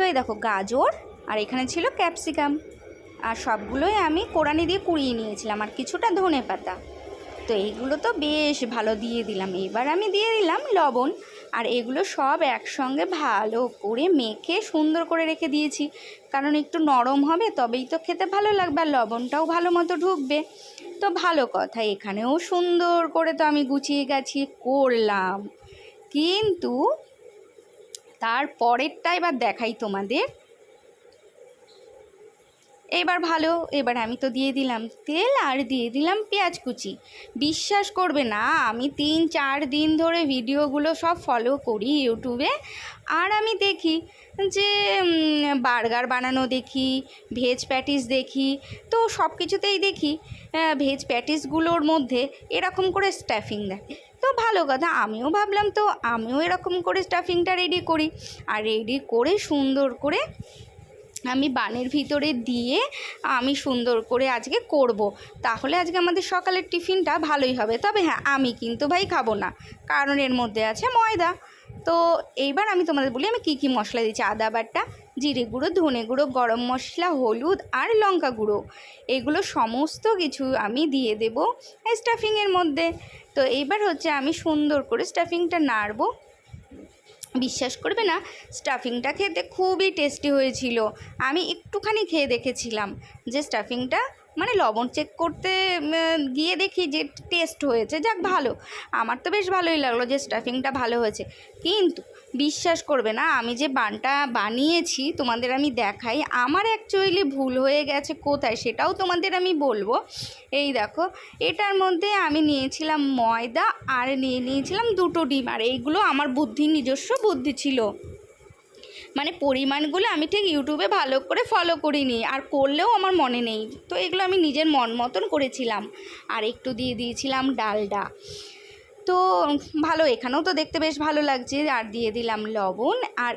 তো এই দেখো গাজর, আর এখানে ছিল ক্যাপসিকাম। আর সবগুলোই আমি কোরানি দিয়ে কুড়িয়ে নিয়েছিলাম, আর কিছুটা ধনে পাতা। তো এইগুলো তো বেশ ভালো দিয়ে দিলাম। এবার আমি দিয়ে দিলাম লবণ, আর এগুলো সব একসঙ্গে ভালো করে মেখে সুন্দর করে রেখে দিয়েছি। কারণ একটু নরম হবে, তবেই তো খেতে ভালো লাগবে, আর লবণটাও ভালো মতো ঢুকবে। তো ভালো কথা, এখানেও সুন্দর করে তো আমি গুছিয়ে গাছিয়ে করলাম। কিন্তু তার পরেরটা এবার দেখাই তোমাদের। এবার ভালো, এবার আমি তো দিয়ে দিলাম তেল আর দিয়ে দিলাম পেঁয়াজ কুচি। বিশ্বাস করবে না, আমি তিন চার দিন ধরে ভিডিওগুলো সব ফলো করি ইউটিউবে। আর আমি দেখি যে বার্গার বানানো দেখি, ভেজ প্যাটিস দেখি, তো সব কিছুতেই দেখি ভেজ প্যাটিসগুলোর মধ্যে এরকম করে স্টাফিং দেয়। তো ভালো কথা, আমিও ভাবলাম তো আমিও এরকম করে স্টাফিংটা রেডি করি। আর রেডি করে সুন্দর করে আমি বানের ভিতরে দিয়ে আমি সুন্দর করে আজকে করব। তাহলে আজকে আমাদের সকালের টিফিনটা ভালোই হবে। তবে হ্যাঁ আমি কিন্তু ভাই খাব না, কারণ এর মধ্যে আছে ময়দা। তো এইবার আমি তোমাদের বলি, আমি কী কী মশলা দিচ্ছি? আদা বাটা জিরে গুঁড়ো, ধনে গুঁড়ো, গরম মশলা, হলুদ আর লঙ্কা গুঁড়ো। এগুলো সমস্ত কিছু আমি দিয়ে দেব স্টাফিংয়ের মধ্যে। তো এইবার হচ্ছে আমি সুন্দর করে স্টাফিংটা নাড়বো। বিশ্বাস করবে না স্টাফিংটা খেতে খুবই টেস্টি হয়েছিল। আমি একটুখানি খেয়ে দেখেছিলাম যে স্টাফিংটা মানে লবণ চেক করতে গিয়ে দেখি যে টেস্ট হয়েছে, যাক ভালো। আমার তো বেশ ভালোই লাগল যে স্টাফিংটা ভালো হয়েছে। কিন্তু বিশ্বাস করবে না, আমি যে বানটা বানিয়েছি তোমাদের আমি দেখাই। আমার অ্যাকচুয়ালি ভুল হয়ে গেছে কোথায় সেটাও তোমাদের আমি বলব। এই দেখো, এটার মধ্যে আমি নিয়েছিলাম ময়দা আর নিয়ে নিয়েছিলাম দুটো ডিম, আর এইগুলো আমার বুদ্ধি নিজস্ব বুদ্ধি ছিল। মানে পরিমাণগুলো আমি ঠিক ইউটিউবে ভালো করে ফলো করিনি, আর করলেও আমার মনে নেই। তো এগুলো আমি নিজের মন মতন করেছিলাম। আর একটু দিয়ে দিয়েছিলাম ডালডা। তো ভালো, এখানেও তো দেখতে বেশ ভালো লাগছে। আর দিয়ে দিলাম লবণ। আর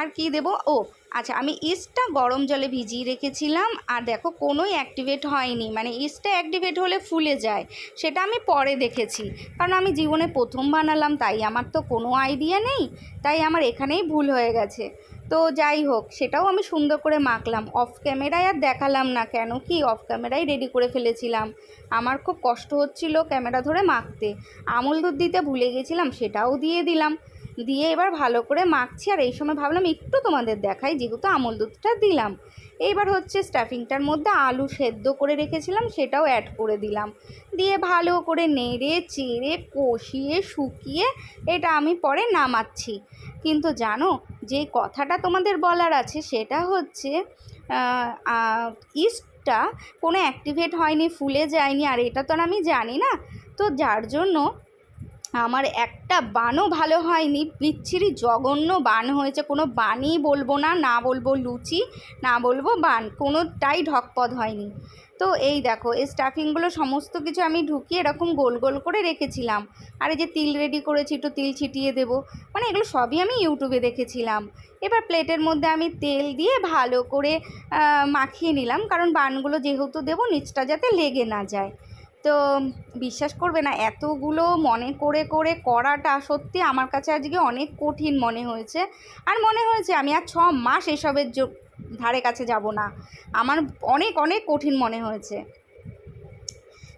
আর কি দেবো? ও আচ্ছা আমি ইস্টটা গরম জলে ভিজিয়ে রেখেছিলাম। আর দেখো, কোনোই অ্যাক্টিভেট হয়নি। মানে ইস্টটা অ্যাক্টিভেট হলে ফুলে যায়। সেটা আমি পরে দেখেছি। কারণ আমি জীবনে প্রথম বানালাম, তাই আমার তো কোনো আইডিয়া নেই। তাই আমার এখানেই ভুল হয়ে গেছে। তো যাই হোক, সেটাও আমি সুন্দর করে মাখলাম। অফ ক্যামেরায় আর দেখালাম না কেন? কি অফ ক্যামেরায় রেডি করে ফেলেছিলাম। আমার খুব কষ্ট হচ্ছিল ক্যামেরা ধরে মাখতে। আমুল দুধ দিতে ভুলে গেছিলাম, সেটাও দিয়ে দিলাম। দিয়ে এবার ভালো করে মাখছি আর এই সময় ভাবলাম একটু তোমাদের দেখাই, যেহেতু আমুল দুধটা দিলাম। এইবার হচ্ছে স্টাফিংটার মধ্যে আলু সেদ্ধ করে রেখেছিলাম, সেটাও অ্যাড করে দিলাম। দিয়ে ভালো করে নেড়ে, চেড়ে, কষিয়ে, শুকিয়ে, এটা আমি পরে নামাচ্ছি। কিন্তু জানো যে কথাটা তোমাদের বলার আছে সেটা হচ্ছে ইস্টটা কোনো অ্যাক্টিভেট হয়নি, ফুলে যায়নি, আর এটা তো আমি জানি না। তো যার জন্য আমার একটা বানও ভালো হয়নি, বিচ্ছিরি জঘন্য বান হয়েছে, কোনো বানই বলব না না বলব লুচি, না বলব বান, কোনোটাই ঢকপদ হয়নি। তো এই দেখো, এই স্টাফিংগুলো সমস্ত কিছু আমি ঢুকিয়ে এরকম গোল গোল করে রেখেছিলাম। আর এই যে তিল রেডি করেছি, একটু তিল ছিটিয়ে দেবো। মানে এগুলো সবই আমি ইউটিউবে দেখেছিলাম। এবার প্লেটের মধ্যে আমি তেল দিয়ে ভালো করে মাখিয়ে নিলাম। কারণ বানগুলো যেহেতু দেবো, নিচটা যাতে লেগে না যায়। তো বিশ্বাস করবে না, এতগুলো মনে করে করে করাটা সত্যি আমার কাছে আজকে অনেক কঠিন মনে হয়েছে। আর মনে হয়েছে আমি আর ছ মাস এসবের ধারে কাছে যাব না। আমার অনেক অনেক কঠিন মনে হয়েছে।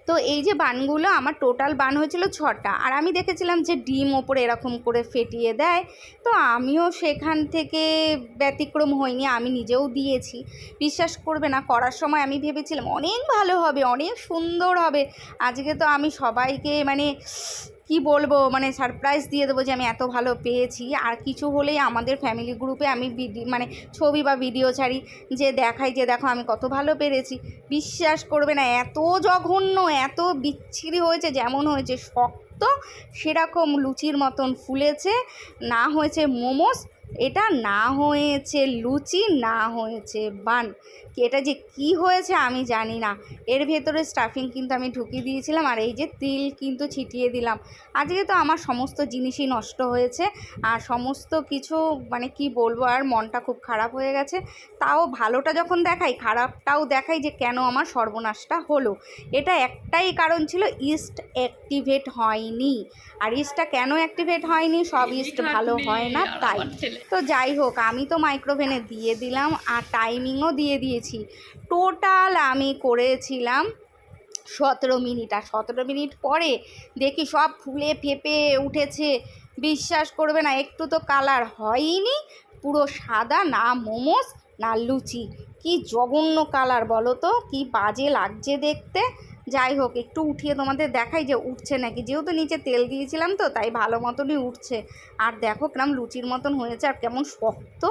তো এই যে বানগুলো, আমার টোটাল বান হয়েছিল ছটা। আর আমি দেখেছিলাম যে ডিম ওপরে এরকম করে ফেটিয়ে দেয়। তো আমিও সেখান থেকে ব্যতিক্রম হইনি আমি নিজেও দিয়েছি। বিশ্বাস করবে না, করার সময় আমি ভেবেছিলাম, অনেক ভালো হবে, অনেক সুন্দর হবে। আজকে তো আমি সবাইকে মানে কি বলব? মানে সারপ্রাইজ দিয়ে দেবো যে আমি এত ভালো পেয়েছি। আর কিছু হলেই আমাদের ফ্যামিলি গ্রুপে আমি মানে ছবি বা ভিডিও ছাড়ি যে দেখাই যে দেখো আমি কত ভালো পেরেছি। বিশ্বাস করবে না, এত জঘন্য, এত বিচ্ছিরি হয়েছে, যেমন হয়েছে শক্ত সেরকম লুচির মতন ফুলেছে, না হয়েছে মোমোস এটা না হয়েছে লুচি না হয়েছে বান। এটা যে কি হয়েছে আমি জানি না। এর ভেতরে স্টাফিং কিন্তু আমি ঢুকিয়ে দিয়েছিলাম আর এই যে তিল কিন্তু ছিটিয়ে দিলাম। আজকে তো আমার সমস্ত জিনিসই নষ্ট হয়েছে আর সমস্ত কিছু মানে কি বলব আর মনটা খুব খারাপ হয়ে গেছে তাও ভালোটা যখন দেখাই খারাপটাও দেখাই যে কেন আমার সর্বনাশটা হলো। এটা একটাই কারণ ছিল ইস্ট অ্যাক্টিভেট হয়নি। আর ইস্টটা কেন অ্যাক্টিভেট হয়নি? সব ইস্ট ভালো হয় না তাই। তো যাই হোক, আমি তো মাইক্রোভেনে দিয়ে দিলাম আর টাইমিংও দিয়ে দিয়েছি। টোটাল আমি করেছিলাম সতেরো মিনিট। আর সতেরো মিনিট পরে দেখি সব ফুলে ফেপে উঠেছে। বিশ্বাস করবে না, একটু তো কালার হয়নি। পুরো সাদা, না মোমোস, না লুচি। কি জঘন্য কালার বলো তো? কি বাজে লাগছে দেখতে? যাই হোক, একটু উঠিয়ে তোমাদের দেখাই যে উঠছে নাকি। যেহেতু নিচে তেল দিয়েছিলাম তো, তাই ভালো মতনই উঠছে। আর দেখো কেমন লুচির মতন হয়েছে আর কেমন শক্ত।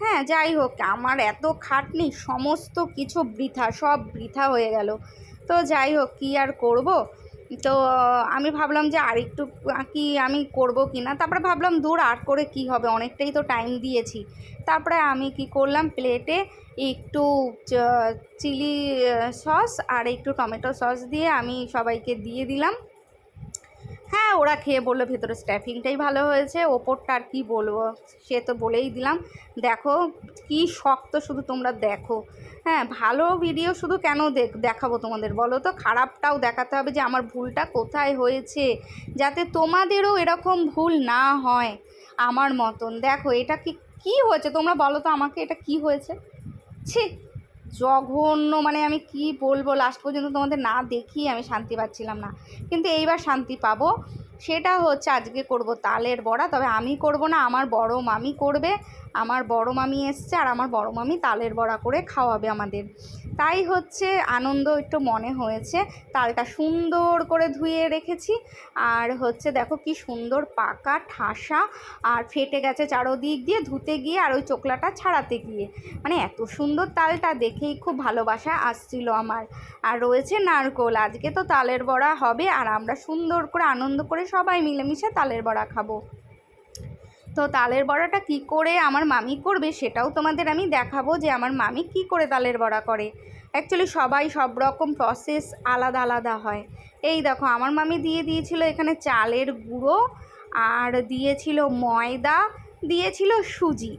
হ্যাঁ যাই হোক, আমার এত খাটনি, সমস্ত কিছু বৃথা, সব বৃথা হয়ে গেল। তো যাই হোক, কী আর করব? তো আমি ভাবলাম যে আর একটু কি আমি করব কি না? তারপরে ভাবলাম, দূর আর করে কি হবে? অনেকটাই তো টাইম দিয়েছি। তারপরে আমি কি করলাম প্লেটে একটু চিলি সস আর একটু টমেটো সস দিয়ে আমি সবাইকে দিয়ে দিলাম। হ্যাঁ ওরা খেয়ে বলল ভেতরে স্ট্যাফিংটাই ভালো হয়েছে, ওপরটা আর কী বলব? সে তো বলেই দিলাম। দেখো, কি শক্ত শুধু তোমরা দেখো। হ্যাঁ ভালো ভিডিও শুধু কেন দেখ দেখাবো তোমাদের? বলো তো, খারাপটাও দেখাতে হবে যে আমার ভুলটা কোথায় হয়েছে, যাতে তোমাদেরও এরকম ভুল না হয়, আমার মতন। দেখো, এটা কি কী হয়েছে? তোমরা বলো তো আমাকে, এটা কি হয়েছে? ছি জঘন্য মানে আমি কি বলব? লাস্ট পর্যন্ত তোমাদের না দেখি আমি শান্তি পাচ্ছিলাম না। কিন্তু এইবার শান্তি পাবো। সেটা হচ্ছে আজকে করব তালের বড়া। তবে আমি করব না, আমার বড় মামি করবে। আমার বড় মামি এসছে আর আমার বড় মামি তালের বড়া করে খাওয়াবে আমাদের। তাই হচ্ছে আনন্দ একটু মনে হয়েছে। তালটা সুন্দর করে ধুয়ে রেখেছি। আর হচ্ছে দেখো কি সুন্দর পাকা ঠাসা আর ফেটে গেছে চারোদিক দিয়ে ধুতে গিয়ে আর ওই চোকলাটা ছাড়াতে গিয়ে। মানে এত সুন্দর তালটা দেখেই খুব ভালোবাসা আসছিল আমার। আর রয়েছে নারকোল। আজকে তো তালের বড়া হবে আর আমরা সুন্দর করে আনন্দ করে সবাই মিলেমিশে তালের বড়া খাব। তো তালের বড়াটা কি করে আমার মামি করবে সেটাও তোমাদের আমি দেখাবো যে আমার মামি কি করে তালের বড়া করে। অ্যাকচুয়ালি সবাই সব রকম প্রসেস আলাদা আলাদা হয়। এই দেখো, আমার মামি দিয়ে দিয়েছিল এখানে চালের গুঁড়ো আর দিয়েছিল ময়দা, দিয়েছিল সুজি।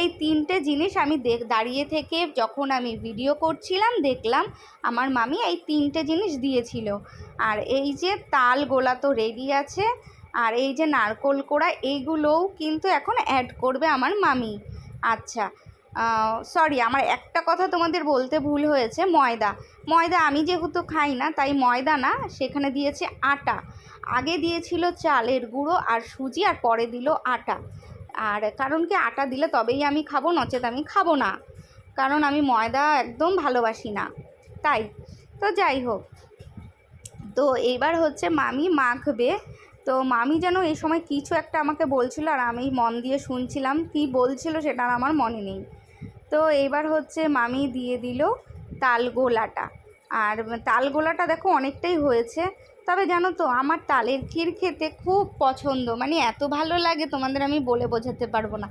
এই তিনটে জিনিস আমি দেখ, দাঁড়িয়ে থেকে যখন আমি ভিডিও করছিলাম, দেখলাম আমার মামি এই তিনটে জিনিস দিয়েছিল। আর এই যে তাল গোলা তো রেডি আছে আর এই যে নারকোল কোড়া, এইগুলোও কিন্তু এখন অ্যাড করবে আমার মামি। আচ্ছা সরি আমার একটা কথা তোমাদের বলতে ভুল হয়েছে, ময়দা। ময়দা আমি যেহেতু খাই না, তাই ময়দা না, সেখানে দিয়েছে আটা। আগে দিয়েছিল চালের গুঁড়ো আর সুজি আর পরে দিল আটা। আর কারণ কি, আটা দিলে তবেই আমি খাব, নচেত আমি খাব না। কারণ আমি ময়দা একদম ভালোবাসি না। তাই, তো যাই হোক। তো এবার হচ্ছে মামি মাখবে তো মামি যেন এই সময় কিছু একটা আমাকে বলছিল আর আমি মন দিয়ে শুনছিলাম কি বলছিল সেটা আর আমার মনে নেই। তো এবার হচ্ছে মামি দিয়ে দিল তালগোলাটা। আর তালগোলাটা দেখো অনেকটাই হয়েছে, তবে জানো তো আমার তালের ক্ষীর খেতে খুব পছন্দ। মানে এত ভালো লাগে তোমাদের আমি বলে বোঝাতে পারব না।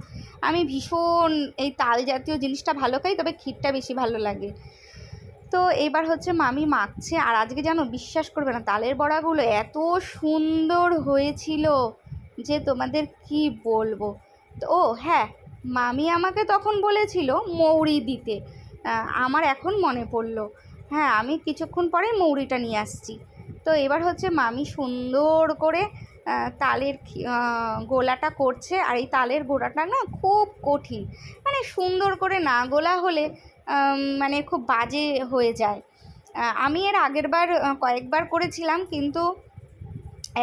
আমি ভীষণ এই তাল জাতীয় জিনিসটা ভালো খাই, তবে ক্ষীরটা বেশি ভালো লাগে। তো এবার হচ্ছে মামি মাখছে আর আজকে যেন বিশ্বাস করবে না, তালের বড়াগুলো এত সুন্দর হয়েছিল যে তোমাদের কি বলব। তো ও হ্যাঁ মামি আমাকে তখন বলেছিল মৌরি দিতে আমার এখন মনে পড়ল হ্যাঁ আমি কিছুক্ষণ পরে মৌরিটা নিয়ে আসছি। তো এবার হচ্ছে মামি সুন্দর করে তালের গোলাটা করছে আর এই তালের গোড়াটা না খুব কঠিন মানে সুন্দর করে না গোলা হলে মানে খুব বাজে হয়ে যায়। আমি এর আগের বার কয়েকবার করেছিলাম, কিন্তু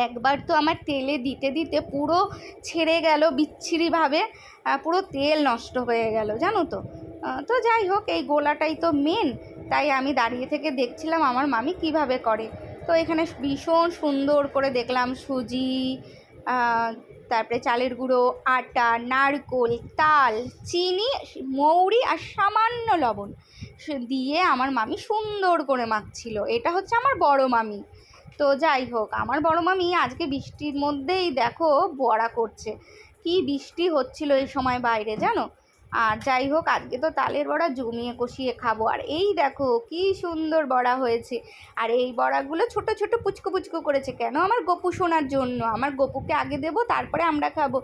একবার তো আমার তেলে দিতে দিতে পুরো ছেড়ে গেল বিচ্ছিরিভাবে পুরো তেল নষ্ট হয়ে গেল, জানো তো? তো যাই হোক, এই গোলাটাই তো মেন তাই আমি দাঁড়িয়ে থেকে দেখছিলাম আমার মামি কীভাবে করে। তো এখানে ভীষণ সুন্দর করে দেখলাম সুজি তারপরে চালের গুঁড়ো, আটা, নারকোল, তাল, চিনি, মৌরি আর সামান্য লবণ দিয়ে আমার মামি সুন্দর করে মাখছিল। এটা হচ্ছে আমার বড় মামি। তো যাই হোক, আমার বড় মামি আজকে বৃষ্টির মধ্যেই দেখো বড়া করছে। কি বৃষ্টি হচ্ছিল এই সময় বাইরে, জানো? আর যাই হোক, আজকে তো তালের বড়া জমিয়ে কষিয়ে খাব। আর এই দেখো, কি সুন্দর বড়া হয়েছে। আর এই বড়াগুলো ছোট ছোট পুচকো পুচকো করেছে। কেন? আমার গপু শোনার জন্য। আমার গপুকে আগে দেব, তারপরে আমরা খাব।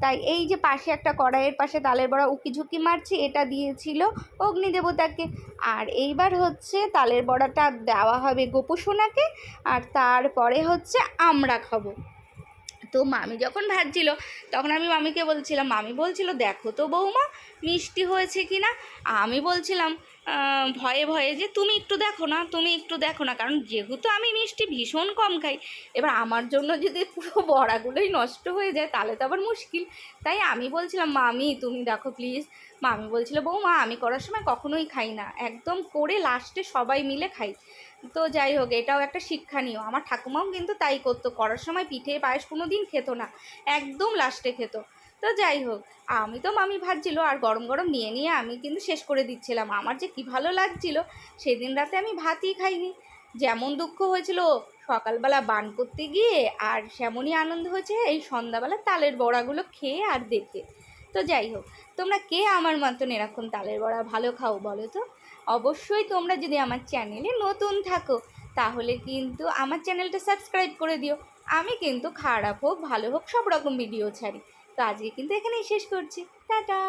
তাই এই যে পাশে একটা কড়াইয়ের পাশে তালের বড়া উকি ঝুঁকি মারছি, এটা দিয়েছিল অগ্নিদেবতাকে। আর এইবার হচ্ছে তালের বড়াটা দেওয়া হবে গপু সোনাকে, আর তারপরে হচ্ছে আমরা খাব। তো মামি যখন ভাজছিল, তখন আমি মামিকে বলছিলাম, মামি বলছিল, দেখো তো বৌমা, মিষ্টি হয়েছে কি না আমি বলছিলাম ভয়ে ভয়ে যে তুমি একটু দেখো না, তুমি একটু দেখো না, কারণ যেহেতু আমি মিষ্টি ভীষণ কম খাই, এবার আমার জন্য যদি পুরো বড়াগুলোই নষ্ট হয়ে যায়, তাহলে তো আবার মুশকিল। তাই আমি বলছিলাম, মামি, তুমি দেখো প্লিজ মামি বলছিল, বৌমা, আমি করার সময় কখনোই খাই না, একদম করে লাস্টে সবাই মিলে খাই। তো যাই হোক, এটাও একটা শিক্ষণীয়। আমার ঠাকুমাও কিন্তু তাই করতো, করার সময় পিঠে পায়েস কোনো দিন খেতো না, একদম লাস্টে খেত। তো যাই হোক, আমি তো মামি ভাজছিল আর গরম গরম নিয়ে নিয়ে আমি কিন্তু শেষ করে দিচ্ছিলাম। আমার যে কী ভালো লাগছিল, সেদিন রাতে আমি ভাতই খাইনি। যেমন দুঃখ হয়েছিল, সকালবেলা বান করতে গিয়ে আর সেমনই আনন্দ হয়েছে এই সন্ধ্যাবেলা তালের বড়াগুলো খেয়ে আর দেখে তো যাই হোক, তোমরা কে আমার মতন এরকম তালের বড়া ভালো খাও বলো তো? অবশ্যই তোমরা যদি আমার চ্যানেলে নতুন থাকো, তাহলে কিন্তু আমার চ্যানেলটা সাবস্ক্রাইব করে দিও। আমি কিন্তু খারাপ হোক, ভালো হোক, সব রকম ভিডিও ছাড়ি। তো আজকে কিন্তু এখানেই শেষ করছি। টাটা!